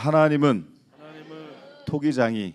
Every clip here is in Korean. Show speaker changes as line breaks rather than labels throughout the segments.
하나님은
하나님은
토기장이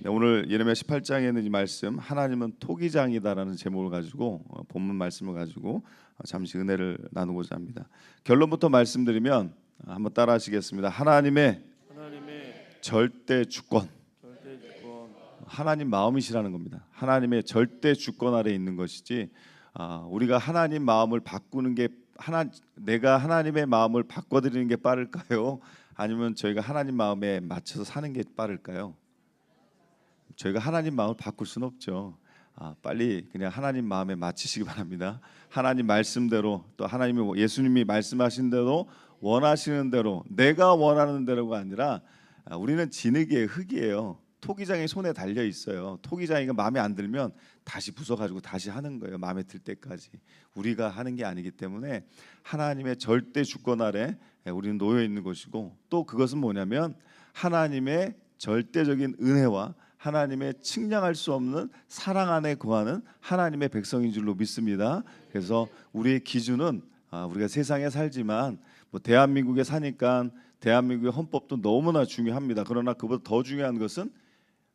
네, 오늘 예레미야 18장에 있는 이 말씀 하나님은 토기장이다라는 제목을 가지고 어, 본문 말씀을 가지고 어, 잠시 은혜를 나누고자 합니다. 결론부터 말씀드리면 어, 한번 따라하시겠습니다. 하나님의
하나님의
절대 주권
절대 주권
하나님 마음이시라는 겁니다. 하나님의 절대 주권 아래 있는 것이지 아, 우리가 하나님 마음을 바꾸는 게 하나 내가 하나님의 마음을 바꿔드리는 게 빠를까요? 아니면 저희가 하나님 마음에 맞춰서 사는 게 빠를까요? 저희가 하나님 마음을 바꿀 수는 없죠. 아, 빨리 그냥 하나님 마음에 맞추시기 바랍니다. 하나님 말씀대로 또 하나님이 예수님이 말씀하신 대로 원하시는 대로 내가 원하는 대로가 아니라 아, 우리는 진흙이에요, 흙이에요. 토기장이 손에 달려 있어요. 토기장이가 마음에 안 들면 다시 부숴가지고 다시 하는 거예요. 마음에 들 때까지 우리가 하는 게 아니기 때문에 하나님의 절대 주권 아래 우리는 놓여 있는 것이고 또 그것은 뭐냐면 하나님의 절대적인 은혜와 하나님의 측량할 수 없는 사랑 안에 거하는 하나님의 백성인 줄로 믿습니다. 그래서 우리의 기준은 아, 우리가 세상에 살지만 뭐 대한민국에 사니까 대한민국의 헌법도 너무나 중요합니다. 그러나 그보다 더 중요한 것은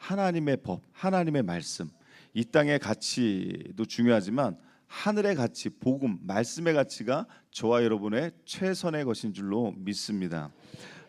하나님의 법, 하나님의 말씀, 이 땅의 가치도 중요하지만 하늘의 가치, 복음, 말씀의 가치가 저와 여러분의 최선의 것인 줄로 믿습니다.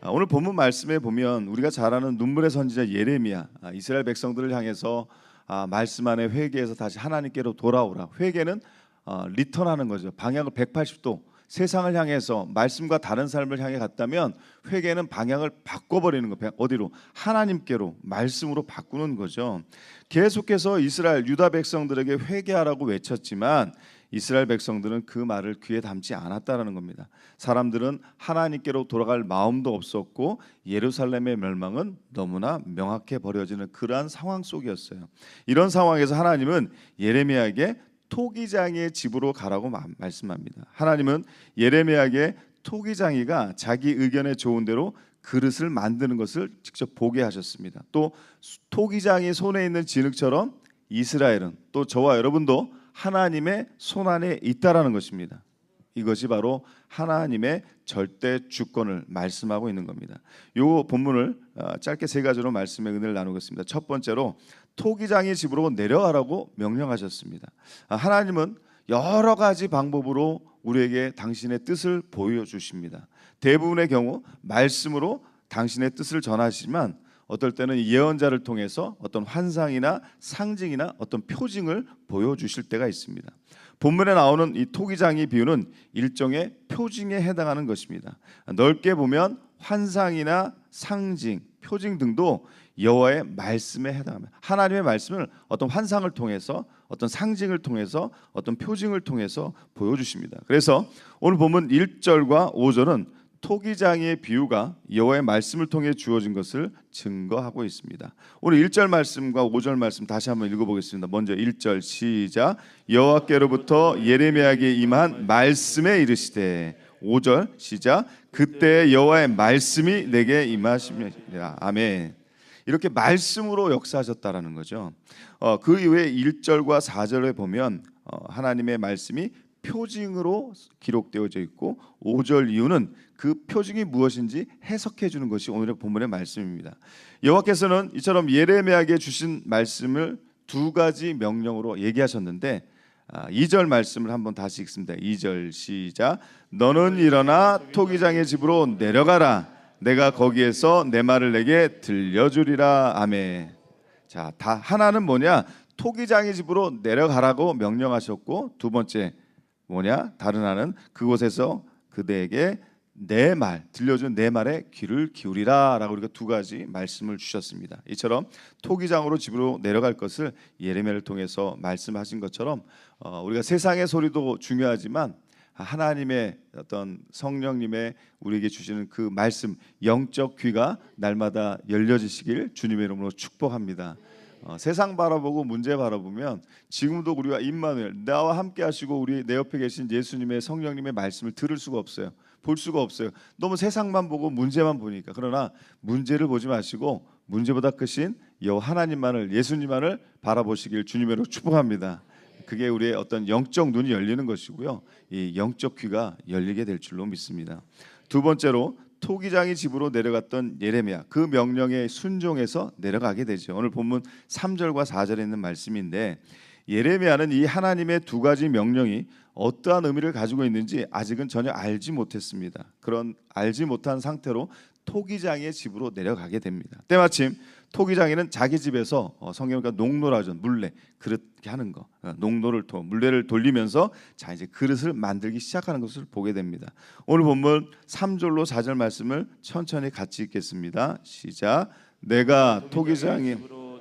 아, 오늘 본문 말씀에 보면 우리가 잘 아는 눈물의 선지자 예레미야 아, 이스라엘 백성들을 향해서 아, 말씀 안에 회개해서 다시 하나님께로 돌아오라. 회개는 어, 리턴하는 거죠. 방향을 180도 세상을 향해서 말씀과 다른 삶을 향해 갔다면 회개는 방향을 바꿔버리는 거 어디로 하나님께로 말씀으로 바꾸는 거죠. 계속해서 이스라엘 유다 백성들에게 회개하라고 외쳤지만 이스라엘 백성들은 그 말을 귀에 담지 않았다라는 겁니다. 사람들은 하나님께로 돌아갈 마음도 없었고 예루살렘의 멸망은 너무나 명확해 버려지는 그러한 상황 속이었어요. 이런 상황에서 하나님은 예레미야에게 토기장의 집으로 가라고 마- 말씀합니다. 하나님은 예레미야에게 토기장이가 자기 의견에 좋은 대로 그릇을 만드는 것을 직접 보게 하셨습니다. 또 수- 토기장이 손에 있는 진흙처럼 이스라엘은 또 저와 여러분도 하나님의 손 안에 있다라는 것입니다. 이것이 바로 하나님의 절대 주권을 말씀하고 있는 겁니다. 요 본문을 어, 짧게 세 가지로 말씀의 은혜를 나누겠습니다. 첫 번째로 토기장의 집으로 내려가라고 명령하셨습니다. 아, 하나님은 여러 가지 방법으로 우리에게 당신의 뜻을 보여주십니다. 대부분의 경우 말씀으로 당신의 뜻을 전하시지만 어떨 때는 예언자를 통해서 어떤 환상이나 상징이나 어떤 표징을 보여주실 때가 있습니다. 본문에 나오는 이 토기장이 비유는 일종의 표징에 해당하는 것입니다. 넓게 보면 환상이나 상징, 표징 등도 여호와의 말씀에 해당합니다. 하나님의 말씀을 어떤 환상을 통해서 어떤 상징을 통해서 어떤 표징을 통해서 보여주십니다. 그래서 오늘 보면 1절과 5절은 토기장의 비유가 여호와의 말씀을 통해 주어진 것을 증거하고 있습니다. 오늘 1절 말씀과 5절 말씀 다시 한번 읽어보겠습니다. 먼저 1절 시작 여호와께로부터 예레미야에게 임한 말씀에 이르시되 5절 시작 그때 여호와의 말씀이 내게 임하시니라 아멘. 이렇게 말씀으로 역사하셨다라는 거죠. 어, 그 이후에 1절과 4절에 보면 어, 하나님의 말씀이 표징으로 기록되어져 있고 5절 이후는 그 표징이 무엇인지 해석해 주는 것이 오늘의 본문의 말씀입니다. 여호와께서는 이처럼 예레미야에게 주신 말씀을 두 가지 명령으로 얘기하셨는데 아, 2절 말씀을 한번 다시 읽습니다. 2절 시작. 너는 일어나 토기장의 집으로 내려가라. 내가 거기에서 내 말을 내게 들려주리라. 아멘. 자, 다 하나는 뭐냐? 토기장의 집으로 내려가라고 명령하셨고 두 번째 뭐냐? 다른 하나는 그곳에서 그대에게 내 말 들려준 내 말에 귀를 기울이라라고 우리가 두 가지 말씀을 주셨습니다. 이처럼 토기장으로 집으로 내려갈 것을 예레미야를 통해서 말씀하신 것처럼 어, 우리가 세상의 소리도 중요하지만 하나님의 어떤 성령님의 우리에게 주시는 그 말씀 영적 귀가 날마다 열려지시길 주님의 이름으로 축복합니다. 어, 세상 바라보고 문제 바라보면 지금도 우리가 임마누엘 나와 함께 하시고 우리 내 옆에 계신 예수님의 성령님의 말씀을 들을 수가 없어요. 볼 수가 없어요. 너무 세상만 보고 문제만 보니까 그러나 문제를 보지 마시고 문제보다 크신 여 하나님만을 예수님만을 바라보시길 주님으로 축복합니다. 그게 우리의 어떤 영적 눈이 열리는 것이고요. 이 영적 귀가 열리게 될 줄로 믿습니다. 두 번째로 토기장의 집으로 내려갔던 예레미야 그 명령에 순종해서 내려가게 되죠. 오늘 본문 3절과 4절에 있는 말씀인데 예레미야는 이 하나님의 두 가지 명령이 어떠한 의미를 가지고 있는지 아직은 전혀 알지 못했습니다. 그런 알지 못한 상태로 토기장의 집으로 내려가게 됩니다. 때마침 토기장이는 자기 집에서 어, 성경과 농노라죠 물레 그렇게 하는 거 어, 농노를 통 물레를 돌리면서 자 이제 그릇을 만들기 시작하는 것을 보게 됩니다. 오늘 본문 3절로 4절 말씀을 천천히 같이 읽겠습니다. 시작. 내가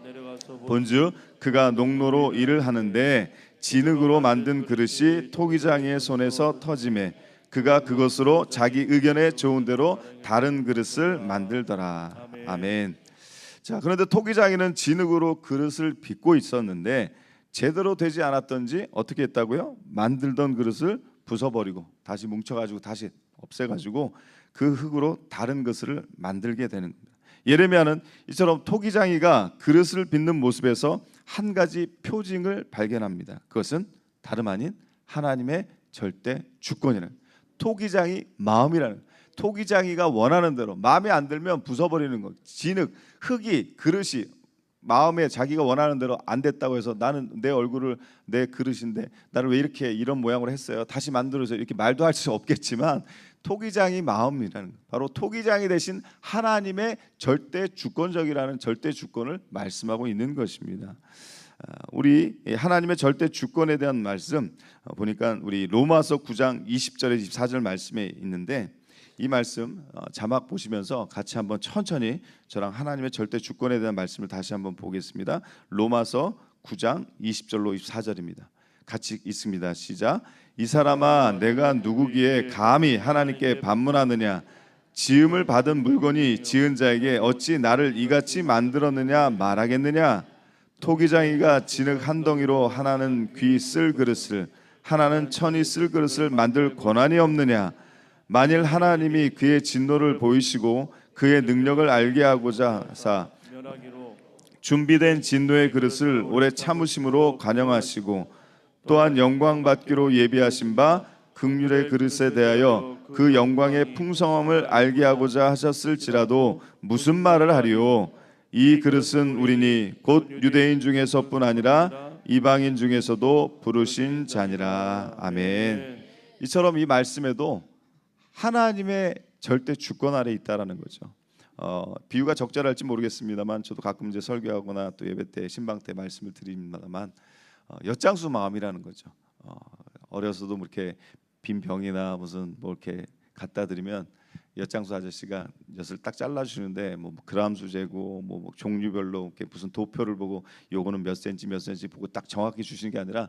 내려가서
본즉 그가 농로로 일을 하는데 진흙으로 만든 그릇이 토기장이의 손에서 터짐에 그가 그것으로 자기 의견에 좋은 대로 다른 그릇을 만들더라. 아멘. 자, 그런데 토기장이는 진흙으로 그릇을 빚고 있었는데 제대로 되지 않았던지 어떻게 했다고요? 만들던 그릇을 부숴버리고 다시 뭉쳐가지고 다시 없애가지고 그 흙으로 다른 것을 만들게 되는 겁니다. 예레미야는 이처럼 토기장이가 그릇을 빚는 모습에서 한 가지 표징을 발견합니다. 그것은 다름 아닌 하나님의 절대 주권이라는 토기장이 마음이라는 토기장이가 원하는 대로 마음에 안 들면 부숴버리는 것. 진흙, 흙이 그릇이 마음에 자기가 원하는 대로 안 됐다고 해서 나는 내 얼굴을 내 그릇인데 나를 왜 이렇게 이런 모양으로 했어요? 다시 만들어서 이렇게 말도 할 수 없겠지만 토기장이 마음이라는 것. 바로 토기장이 대신 하나님의 절대 주권적이라는 절대 주권을 말씀하고 있는 것입니다. 아, 우리 하나님의 절대 주권에 대한 말씀 어, 보니까 우리 로마서 9장 20절에 24절 말씀에 있는데 이 말씀 어, 자막 보시면서 같이 한번 천천히 저랑 하나님의 절대 주권에 대한 말씀을 다시 한번 보겠습니다. 로마서 9장 20절로 24절입니다. 같이 있습니다. 시작. 이 사람아 내가 누구기에 감히 하나님께 반문하느냐 지음을 받은 물건이 지은 자에게 어찌 나를 이같이 만들었느냐 말하겠느냐 토기장이가 진흙 한 덩이로 하나는 귀 쓸 그릇을 하나는 천이 쓸 그릇을 만들 권한이 없느냐? 만일 하나님이 그의 진노를 보이시고 그의 능력을 알게 하고자 하사 준비된 진노의 그릇을 오래 참으심으로 관영하시고 또한 영광 받기로 예비하신 바 극률의 그릇에 대하여 그 영광의 풍성함을 알게 하고자 하셨을지라도 무슨 말을 하리요 이 그릇은 우리니 곧 유대인 중에서뿐 아니라 이방인 중에서도 부르신 자니라 아멘 이처럼 이 말씀에도 하나님의 절대 주권 아래 있다라는 거죠. 어, 비유가 적절할지 모르겠습니다만 저도 가끔 이제 설교하거나 또 예배 때 신방 때 말씀을 드립니다만 어, 엿장수 마음이라는 거죠. 어, 어려서도 뭐 이렇게 빈 병이나 무슨 뭐 이렇게 갖다 드리면 엿장수 아저씨가 엿을 딱 잘라 주는데 뭐 그람수 재고 뭐, 뭐 종류별로 이렇게 무슨 도표를 보고 요거는 몇 센치 몇 센치 보고 딱 정확히 주시는 게 아니라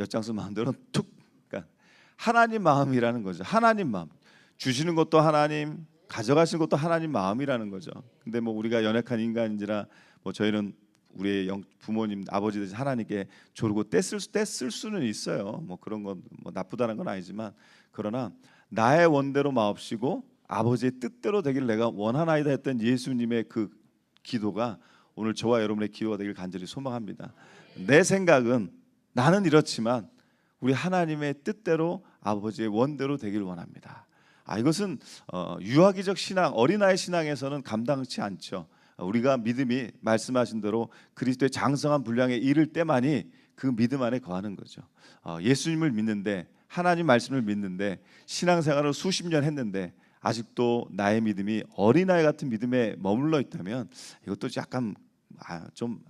엿장수 마음대로 툭 그러니까 하나님 마음이라는 거죠. 하나님 마음. 주시는 것도 하나님, 가져가시는 것도 하나님 마음이라는 거죠. 근데 뭐 우리가 연약한 인간인지라 뭐 저희는 우리의 영, 부모님, 아버지 되신 하나님께 조르고 수 떼쓸 수는 있어요. 뭐 그런 건 뭐 나쁘다는 건 아니지만 그러나 나의 원대로 마옵시고 아버지의 뜻대로 되길 내가 원하나이다 했던 예수님의 그 기도가 오늘 저와 여러분의 기도가 되길 간절히 소망합니다. 내 생각은 나는 이렇지만 우리 하나님의 뜻대로 아버지의 원대로 되길 원합니다. 아 이것은 어, 유아기적 신앙, 어린아이 신앙에서는 감당치 않죠. 어, 우리가 믿음이 말씀하신 대로 그리스도의 장성한 분량에 이를 때만이 그 믿음 안에 거하는 거죠. 어, 예수님을 믿는데 하나님 말씀을 믿는데 신앙생활을 수십 년 했는데 아직도 나의 믿음이 어린아이 같은 믿음에 머물러 있다면 이것도 약간 아, 좀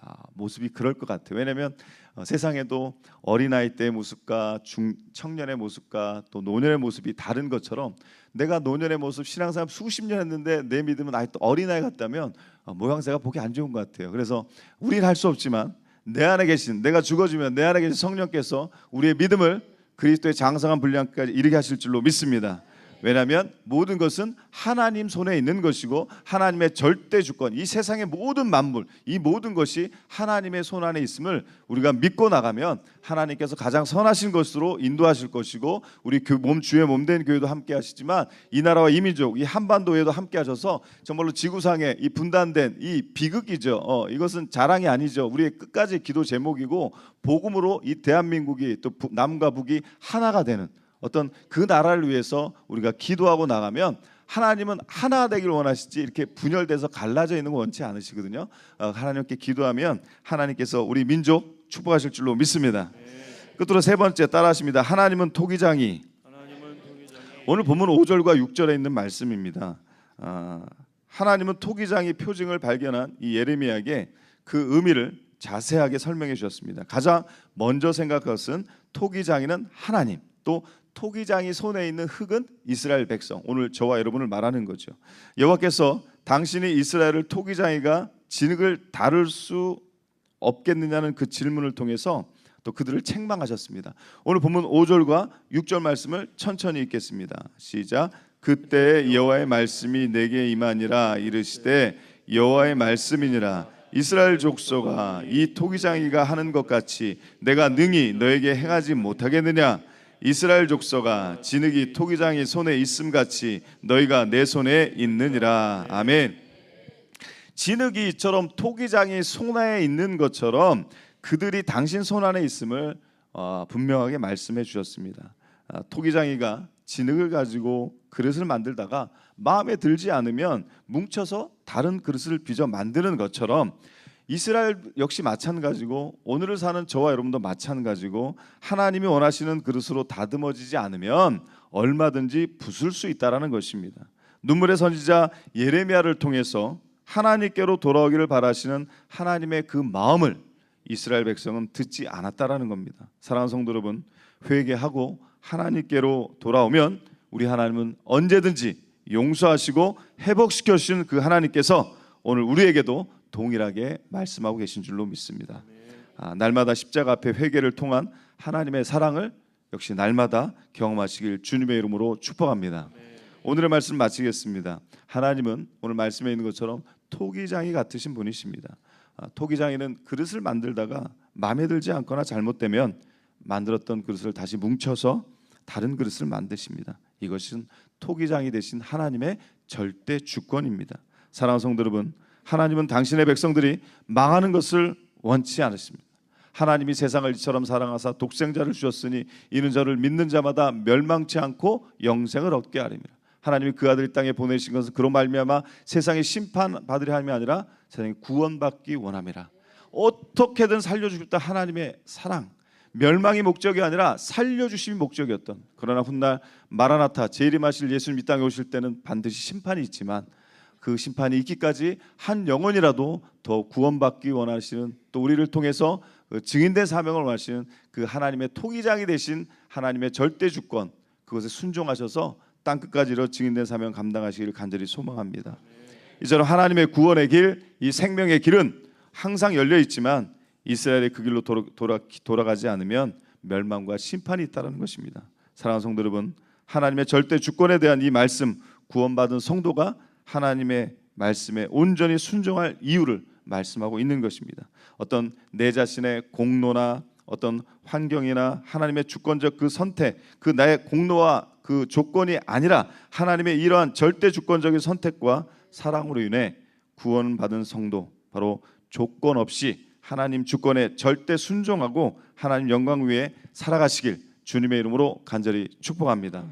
아, 모습이 그럴 것 같아요. 왜냐하면 어, 세상에도 어린아이 때의 모습과 중 청년의 모습과 또 노년의 모습이 다른 것처럼 내가 노년의 모습 신앙생활 수십 년 했는데 내 믿음은 아직도 어린아이 같다면 어, 모양새가 보기 안 좋은 것 같아요. 그래서 우리는 할 수 없지만 내 안에 계신 내가 죽어지면 내 안에 계신 성령께서 우리의 믿음을 그리스도의 장성한 분량까지 이르게 하실 줄로 믿습니다. 왜냐하면 모든 것은 하나님 손에 있는 것이고 하나님의 절대 주권, 이 세상의 모든 만물, 이 모든 것이 하나님의 손 안에 있음을 우리가 믿고 나가면 하나님께서 가장 선하신 것으로 인도하실 것이고 우리 교- 몸 주의 몸된 교회도 함께 하시지만 이 나라와 이 민족, 이 한반도에도 함께 하셔서 정말로 지구상에 이 분단된 이 비극이죠. 어, 이것은 자랑이 아니죠. 우리의 끝까지 기도 제목이고 복음으로 이 대한민국이 또 부- 남과 북이 하나가 되는 어떤 그 나라를 위해서 우리가 기도하고 나가면 하나님은 하나 되길 원하시지 이렇게 분열돼서 갈라져 있는 거 원치 않으시거든요. 어, 하나님께 기도하면 하나님께서 우리 민족 축복하실 줄로 믿습니다. 끝으로 세 번째 따라하십니다. 하나님은 토기장이
하나님은 통일장이
오늘 본문 5절과 6절에 있는 말씀입니다. 아, 하나님은 토기장이 표징을 발견한 이 예레미야에게 그 의미를 자세하게 설명해 주셨습니다. 가장 먼저 생각한 것은 토기장이는 하나님, 또 토기장이 손에 있는 흙은 이스라엘 백성. 오늘 저와 여러분을 말하는 거죠. 여호와께서 당신이 이스라엘을 토기장이가 진흙을 다룰 수 없겠느냐는 그 질문을 통해서 또 그들을 책망하셨습니다. 오늘 본문 5절과 6절 말씀을 천천히 읽겠습니다. 시작. 그때 여호와의 말씀이 내게 임하니라 이르시되 여호와의 말씀이니라 이스라엘 족속아 이 토기장이가 하는 것 같이 내가 능히 너에게 행하지 못하겠느냐 이스라엘 족속아 진흙이 토기장이 손에 있음 같이 너희가 내 손에 있느니라 아멘. 진흙이 이처럼 토기장이 손안에 있는 것처럼 그들이 당신 손 안에 있음을 어, 분명하게 말씀해 주셨습니다. 아, 토기장이가 진흙을 가지고 그릇을 만들다가 마음에 들지 않으면 뭉쳐서 다른 그릇을 빚어 만드는 것처럼 이스라엘 역시 마찬가지고 오늘을 사는 저와 여러분도 마찬가지고 하나님이 원하시는 그릇으로 다듬어지지 않으면 얼마든지 부술 수 있다라는 것입니다. 눈물의 선지자 예레미야를 통해서 하나님께로 돌아오기를 바라시는 하나님의 그 마음을 이스라엘 백성은 듣지 않았다라는 겁니다. 사랑하는 성도 여러분, 회개하고 하나님께로 돌아오면 우리 하나님은 언제든지 용서하시고 회복시켜 주시는 그 하나님께서 오늘 우리에게도 동일하게 말씀하고 계신 줄로 믿습니다. 아, 날마다 십자가 앞에 회개를 통한 하나님의 사랑을 역시 날마다 경험하시길 주님의 이름으로 축복합니다. 오늘의 말씀 마치겠습니다. 하나님은 오늘 말씀에 있는 것처럼 토기장이 같으신 분이십니다. 아, 토기장이는 그릇을 만들다가 마음에 들지 않거나 잘못되면 만들었던 그릇을 다시 뭉쳐서 다른 그릇을 만드십니다. 이것은 토기장이 되신 하나님의 절대 주권입니다. 사랑하는 성도 여러분, 하나님은 당신의 백성들이 망하는 것을 원치 않으십니다. 하나님이 세상을 이처럼 사랑하사 독생자를 주셨으니 이는 저를 믿는 자마다 멸망치 않고 영생을 얻게 하리라. 하나님이 그 아들 이 땅에 보내신 것은 그로 말미암아 세상에 심판 받으려 함이 아니라 세상에 구원받기 원함이라. 어떻게든 살려주겠다 하나님의 사랑. 멸망이 목적이 아니라 살려주심이 목적이었던 그러나 훗날 마라나타 재림하실 예수님 이 땅에 오실 때는 반드시 심판이 있지만 그 심판이 있기까지 한 영혼이라도 더 구원받기 원하시는 또 우리를 통해서 그 증인된 사명을 원하시는 그 하나님의 토기장이 되신 하나님의 절대 주권 그것에 순종하셔서 땅 끝까지 이뤄 증인된 사명 감당하시기를 간절히 소망합니다. 이처럼 하나님의 구원의 길, 이 생명의 길은 항상 열려 있지만 이스라엘이 그 길로 돌아, 돌아, 돌아가지 않으면 멸망과 심판이 있다는 것입니다. 사랑하는 성도 여러분, 하나님의 절대 주권에 대한 이 말씀 구원받은 성도가 하나님의 말씀에 온전히 순종할 이유를 말씀하고 있는 것입니다. 어떤 내 자신의 공로나 어떤 환경이나 하나님의 주권적 그 선택, 그 나의 공로와 그 조건이 아니라 하나님의 이러한 절대 주권적인 선택과 사랑으로 인해 구원받은 성도 바로 조건 없이 하나님 주권에 절대 순종하고 하나님 영광 위에 살아가시길 주님의 이름으로 간절히 축복합니다.